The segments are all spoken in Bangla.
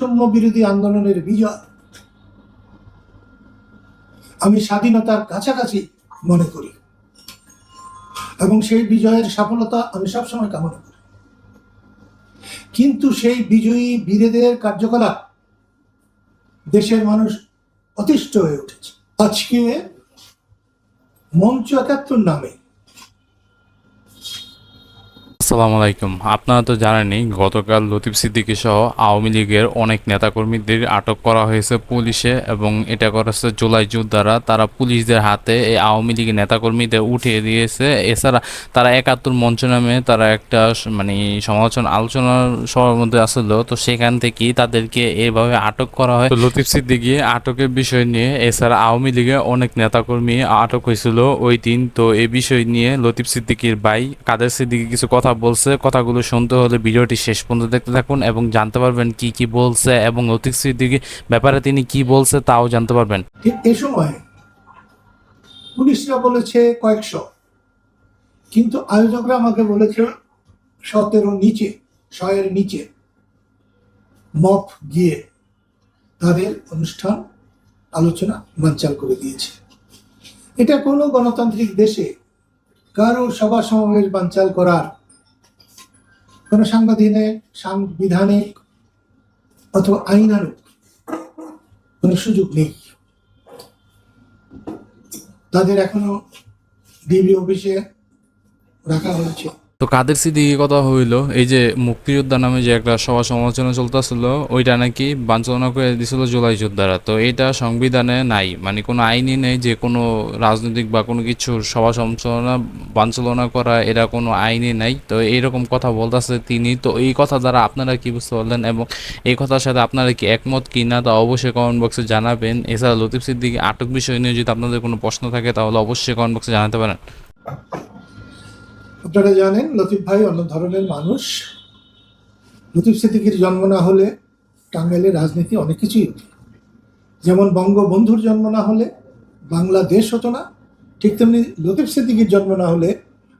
বৈষম্য বিরোধী আন্দোলনের বিজয়। আমি স্বাধীনতার কাছাকাছি মনে করি। এবং সেই বিজয়ের সফলতা আমি সবসময় কামনা করি। কিন্তু সেই বিজয়ী বীরেদের কার্যকলাপ দেশের মানুষ অতিষ্ঠ হয়ে উঠেছে। আজকে মঞ্চ একাত্তর নামে আসসালামু আলাইকুম। আপনারা তো জানেনই, গতকাল লতিফ সিদ্দিকী সহ আওয়ামী লীগের অনেক নেতাকর্মীদের আটক করা হয়েছে পুলিশে এবং এটা করেছে জুলাই যোদ্ধারা তারা পুলিশদের হাতে এই আওয়ামী লীগের নেতাকর্মীদের উঠিয়ে দিয়েছে। এছাড়া তারা একাত্তর মঞ্চ নামে তারা একটা মানে সমালোচনা আলোচনার সবার মধ্যে আসলো। তো সেখান থেকেই তাদেরকে এভাবে আটক করা হয়। লতিফ সিদ্দিকী আটকের বিষয় নিয়ে এছাড়া আওয়ামী লীগের অনেক নেতাকর্মী আটক হয়েছিল ওই দিন। তো এই বিষয় নিয়ে লতিফ সিদ্দিকীর ভাই কাদের সিদ্দিকী কিছু কথা বলছে, কথাগুলো শুনতে হলে ভিডিওটি শেষ পর্যন্ত দেখতে থাকুন এবং জানতে পারবেন কি কি বলছে এবং লতিফ সিদ্দিকী ব্যাপারে তিনি কি বলছে তাও জানতে পারবেন। এ সময় পুলিশরা বলেছে কয়েকশো। কিন্তু আয়োজকরা আমাকে বলেছে সতেরো নিচে শয়ের নিচে মপ গিয়ে তাদের অনুষ্ঠান, আলোচনা, বানচাল করে দিয়েছে। এটা কোনো গণতান্ত্রিক দেশে কারও সভা সমাবেশ বানচাল করার সাংবিধানিক সাংবিধানিক অথবা আইনানুক কোনো সুযোগ নেই। তাদের এখনও ডিবি অফিসে রাখা হয়েছে। তো কাদের সিদ্দিকি কথা হইল? এই যে মুক্তিযোদ্ধা নামে যে একটা সভা সমালোচনা চলতেছিল, ওইটা নাকি বাঞ্ছনা করে দিছিল জুলাই যোদ্ধারা। তো এটা সংবিধানে নাই মানে কোনো আইনই নেই যে কোনো রাজনৈতিক বা কোনো কিছুর সভা সমালোচনা, বাঞ্ছনা করা, এরা কোনো আইনই নাই। তো এইরকম কথা বলতেছে তিনি। তো এই কথা দ্বারা আপনারা কি বুঝতে পারলেন এবং এই কথার সাথে আপনারা কি একমত কি না তা অবশ্যই কমেন্ট বক্সে জানাবেন। এছাড়া লতিফ সিদ্দিকি আটক বিষয় নিয়ে যদি আপনাদের কোনো প্রশ্ন থাকে, তাহলে অবশ্যই কমেন্ট বক্সে জানাতে পারেন। আপনারা জানেন, লতিফ ভাই অন্য ধরনের মানুষ। লতিফ সিদ্দিকির জন্ম না হলে টাঙ্গাইলের রাজনীতি অনেক কিছুই হতো। যেমন বঙ্গবন্ধুর জন্ম না হলে বাংলাদেশ হতো না, ঠিক তেমনি লতিফ সিদ্দিকির জন্ম না হলে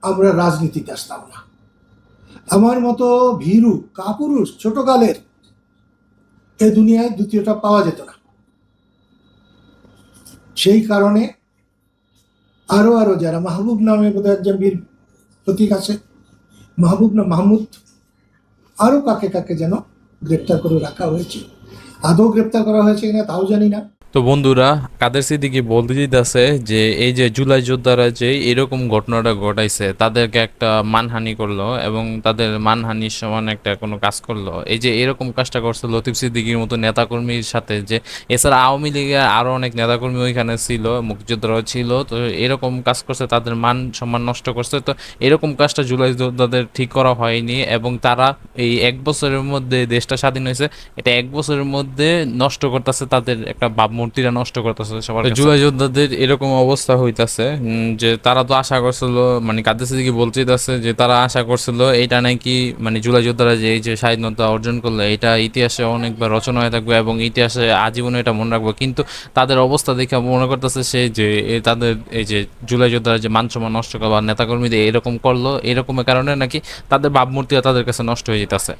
আমরা রাজনীতিতে আসতাম না। আমার মতো ভীরু, কাপুরুষ, ছোটকালের এ দুনিয়ায় দ্বিতীয়টা পাওয়া যেত না। সেই কারণে আরও আরও যারা মাহবুব নামে একজন বীর প্রতীক আছে। মাহবুব না, মাহমুদ আরও কাকে কাকে যেন গ্রেপ্তার করে রাখা হয়েছে। আদৌ গ্রেপ্তার করা হয়েছে কিনা তাও জানি না। তো বন্ধুরা, কাদের সিদ্দিকি বলতে দিতেছে যে, এই যে জুলাই যোদ্ধারা যে এরকম ঘটনাটা ঘটাইছে, তাদেরকে একটা মানহানি করল এবং তাদের মানহানির সমান একটা কোনো কাজ করল। এই যে এরকম কাজটা করছে লতিফ সিদ্দিকির মতো নেতাকর্মীর সাথে যে, এছাড়া আওয়ামী লীগের আরও অনেক নেতাকর্মী ওইখানে ছিল, মুক্তিযোদ্ধারাও ছিল, তো এরকম কাজ করছে, তাদের মান সম্মান নষ্ট করছে। তো এরকম কাজটা জুলাই যোদ্ধাদের ঠিক করা হয়নি এবং তারা এই এক বছরের মধ্যে দেশটা স্বাধীন হয়েছে, এটা এক বছরের মধ্যে নষ্ট করতেছে তাদের একটা ভাবমূর্তিটা নষ্ট করতেছে সবার। জুলাই যোদ্ধাদের এরকম অবস্থা হইতাছে যে তারা তো আশা করছিল মানে কাদের সিদ্দিকি বলতেইতাছে যে তারা আশা করছিল এটা নাকি মানে জুলাই যোদ্ধারা যে এই যে স্বাধীনতা অর্জন করল এটা ইতিহাসে অনেকবার রচনা হয়ে থাকবে এবং ইতিহাসে আজীবনে এটা মনে রাখব কিন্তু তাদের অবস্থা দেখে মনে করতেছে সে যে তাদের এই যে জুলাই যোদ্ধারা যে মানসম্মান নষ্ট করল বা নেতাকর্মীদের এরকম করল এরকমের কারণে নাকি তাদের ভাবমূর্তিটা তাদের কাছে নষ্ট হয়ে যেতেছে